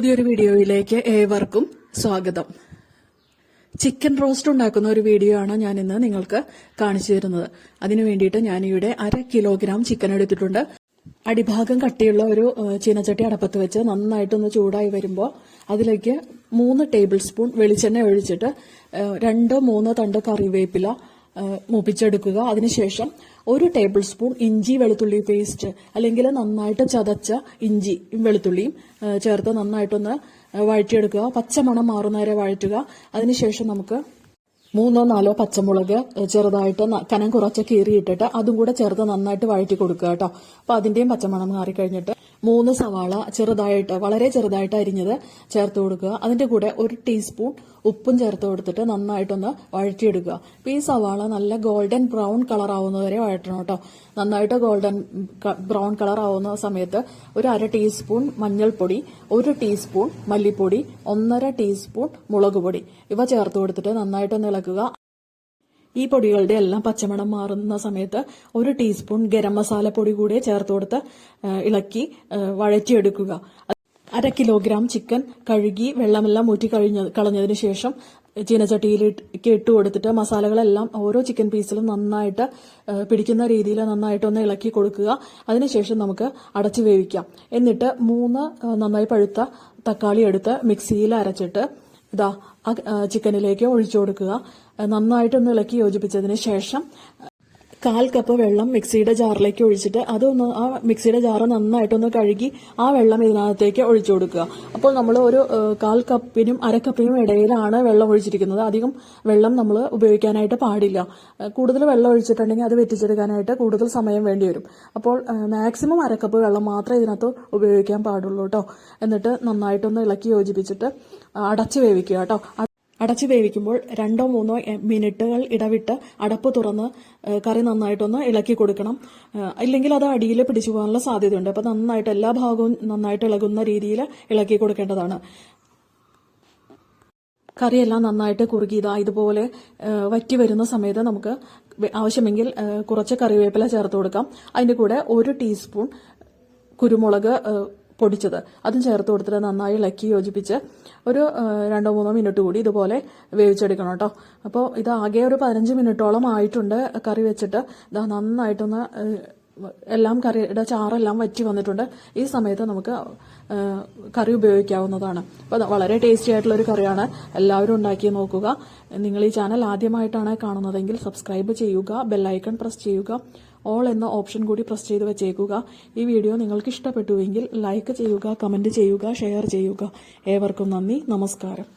പുതിയൊരു വീഡിയോയിലേക്ക് ഏവർക്കും സ്വാഗതം. ചിക്കൻ റോസ്റ്റ് ഉണ്ടാക്കുന്ന ഒരു വീഡിയോ ആണ് ഞാൻ ഇന്ന് നിങ്ങൾക്ക് കാണിച്ചു തരുന്നത്. അതിനു വേണ്ടിയിട്ട് ഞാനിവിടെ അര കിലോഗ്രാം ചിക്കൻ എടുത്തിട്ടുണ്ട്. അടിഭാഗം കട്ടിയുള്ള ഒരു ചീനച്ചട്ടി അടപ്പത്ത് വെച്ച് നന്നായിട്ടൊന്ന് ചൂടായി വരുമ്പോൾ അതിലേക്ക് മൂന്ന് ടേബിൾ സ്പൂൺ വെളിച്ചെണ്ണ ഒഴിച്ചിട്ട് രണ്ടോ മൂന്നോ തണ്ട് കറിവേപ്പില മൂപ്പിച്ചെടുക്കുക. അതിനുശേഷം ഒരു ടേബിൾ സ്പൂൺ ഇഞ്ചി വെളുത്തുള്ളി പേസ്റ്റ് അല്ലെങ്കിൽ നന്നായിട്ട് ചതച്ച ഇഞ്ചി വെളുത്തുള്ളിയും ചേർത്ത് നന്നായിട്ടൊന്ന് വഴറ്റിയെടുക്കുക. പച്ചമണം മാറുന്നവരെ വഴറ്റുക. അതിനുശേഷം നമുക്ക് മൂന്നോ നാലോ പച്ചമുളക് ചെറുതായിട്ട് കനം കുറച്ച് കീറിയിട്ടിട്ട് അതും കൂടെ ചേർത്ത് നന്നായിട്ട് വഴറ്റി കൊടുക്കുക കേട്ടോ. അപ്പൊ അതിന്റെയും പച്ചമണം മാറിക്കഴിഞ്ഞിട്ട് മൂന്ന് സവാള ചെറുതായിട്ട് വളരെ ചെറുതായിട്ട് അരിഞ്ഞത് ചേർത്ത് കൊടുക്കുക. അതിന്റെ കൂടെ ഒരു ടീസ്പൂൺ ഉപ്പും ചേർത്ത് കൊടുത്തിട്ട് നന്നായിട്ടൊന്ന് വഴറ്റിയെടുക്കുക. അപ്പൊ ഈ സവാള നല്ല ഗോൾഡൻ ബ്രൗൺ കളർ ആവുന്നവരെ വഴറ്റണം കേട്ടോ. നന്നായിട്ട് ഗോൾഡൻ ബ്രൗൺ കളർ ആവുന്ന സമയത്ത് ഒരു അര ടീസ്പൂൺ മഞ്ഞൾപ്പൊടി ഒരു ടീസ്പൂൺ മല്ലിപ്പൊടി ഒന്നര ടീസ്പൂൺ മുളക് പൊടി ഇവ ചേർത്ത് കൊടുത്തിട്ട് നന്നായിട്ടൊന്ന് ഇളക്കുക ഈ പൊടികളുടെ എല്ലാം പച്ചമണം മാറുന്ന സമയത്ത് ഒരു ടീസ്പൂൺ ഗരം മസാല പൊടി കൂടെ ചേർത്ത് കൊടുത്ത് ഇളക്കി വഴറ്റിയെടുക്കുക. അര കിലോഗ്രാം ചിക്കൻ കഴുകി വെള്ളമെല്ലാം ഊറ്റി കഴിഞ്ഞ കളഞ്ഞതിന് ശേഷം ചീനച്ചട്ടിയിൽ ഇട്ട് കൊടുത്തിട്ട് മസാലകളെല്ലാം ഓരോ ചിക്കൻ പീസിലും നന്നായിട്ട് പിടിക്കുന്ന രീതിയിൽ നന്നായിട്ടൊന്ന് ഇളക്കി കൊടുക്കുക. അതിനുശേഷം നമുക്ക് അടച്ചു വേവിക്കാം. എന്നിട്ട് മൂന്ന് നന്നായി പഴുത്ത തക്കാളി എടുത്ത് മിക്സിയിൽ അരച്ചിട്ട് ഇതാ ചിക്കനിലേക്ക് ഒഴിച്ചു കൊടുക്കുക. നന്നായിട്ടൊന്ന് ഇളക്കി യോജിപ്പിച്ചതിന് ശേഷം കാൽ കപ്പ് വെള്ളം മിക്സിയുടെ ജാറിലേക്ക് ഒഴിച്ചിട്ട് അതൊന്ന് ആ മിക്സിയുടെ ജാറ് നന്നായിട്ടൊന്ന് കഴുകി ആ വെള്ളം ഇതിനകത്തേക്ക് ഒഴിച്ചു കൊടുക്കുക. അപ്പോൾ നമ്മൾ ഒരു കാൽ കപ്പിനും അര കപ്പിനും ഇടയിലാണ് വെള്ളം ഒഴിച്ചിരിക്കുന്നത്. അധികം വെള്ളം നമ്മൾ ഉപയോഗിക്കാനായിട്ട് പാടില്ല. കൂടുതൽ വെള്ളം ഒഴിച്ചിട്ടുണ്ടെങ്കിൽ അത് വെറ്റിച്ചെടുക്കാനായിട്ട് കൂടുതൽ സമയം വേണ്ടി വരും. അപ്പോൾ മാക്സിമം അര കപ്പ് വെള്ളം മാത്രമേ ഇതിനകത്ത് ഉപയോഗിക്കാൻ പാടുള്ളൂ കേട്ടോ. എന്നിട്ട് നന്നായിട്ടൊന്ന് ഇളക്കി യോജിപ്പിച്ചിട്ട് അടച്ച് വേവിക്കുക കേട്ടോ. അടച്ച് വേവിക്കുമ്പോൾ രണ്ടോ മൂന്നോ മിനിറ്റുകൾ ഇടവിട്ട് അടപ്പ് തുറന്ന് കറി നന്നായിട്ടൊന്ന് ഇളക്കി കൊടുക്കണം. ഇല്ലെങ്കിൽ അത് അടിയിൽ പിടിച്ചു പോകാനുള്ള സാധ്യതയുണ്ട്. അപ്പോൾ നന്നായിട്ട് എല്ലാ ഭാഗവും നന്നായിട്ട് ഇളകുന്ന രീതിയിൽ ഇളക്കി കൊടുക്കേണ്ടതാണ്. കറിയെല്ലാം നന്നായിട്ട് കുറുകി ഇതാ ഇതുപോലെ വറ്റി വരുന്ന സമയത്ത് നമുക്ക് ആവശ്യമെങ്കിൽ കുറച്ച് കറിവേപ്പില ചേർത്ത് കൊടുക്കാം. അതിന്റെ കൂടെ ഒരു ടീസ്പൂൺ കുരുമുളക് പൊടിച്ചത്. അതും ചേർത്ത് കൊടുത്തിട്ട് നന്നായി ഇളക്കി യോജിപ്പിച്ച് ഒരു രണ്ടോ മൂന്നോ മിനിറ്റ് കൂടി ഇതുപോലെ വേവിച്ചെടുക്കണം കേട്ടോ. അപ്പോൾ ഇത് ആകെ ഒരു പതിനഞ്ച് മിനിറ്റോളം ആയിട്ടുണ്ട് കറി വെച്ചിട്ട്. ഇതാ നന്നായിട്ടൊന്ന് എല്ലാം കറിയുടെ ചാറെല്ലാം വറ്റി വന്നിട്ടുണ്ട്. ഈ സമയത്ത് നമുക്ക് കറി ഉപയോഗിക്കാവുന്നതാണ്. അപ്പോൾ വളരെ ടേസ്റ്റി ആയിട്ടുള്ള ഒരു കറിയാണ്. എല്ലാവരും ഉണ്ടാക്കി നോക്കുക. നിങ്ങൾ ഈ ചാനൽ ആദ്യമായിട്ടാണ് കാണുന്നതെങ്കിൽ സബ്സ്ക്രൈബ് ചെയ്യുക ബെല്ലൈക്കൺ പ്രസ് ചെയ്യുക ഓൾ എന്ന ഓപ്ഷൻ കൂടി പ്രസ് ചെയ്ത് വെച്ചേക്കുക. ഈ വീഡിയോ നിങ്ങൾക്ക് ഇഷ്ടപ്പെട്ടുവെങ്കിൽ ലൈക്ക് ചെയ്യുക കമന്റ് ചെയ്യുക ഷെയർ ചെയ്യുക. ഏവർക്കും നന്ദി നമസ്കാരം.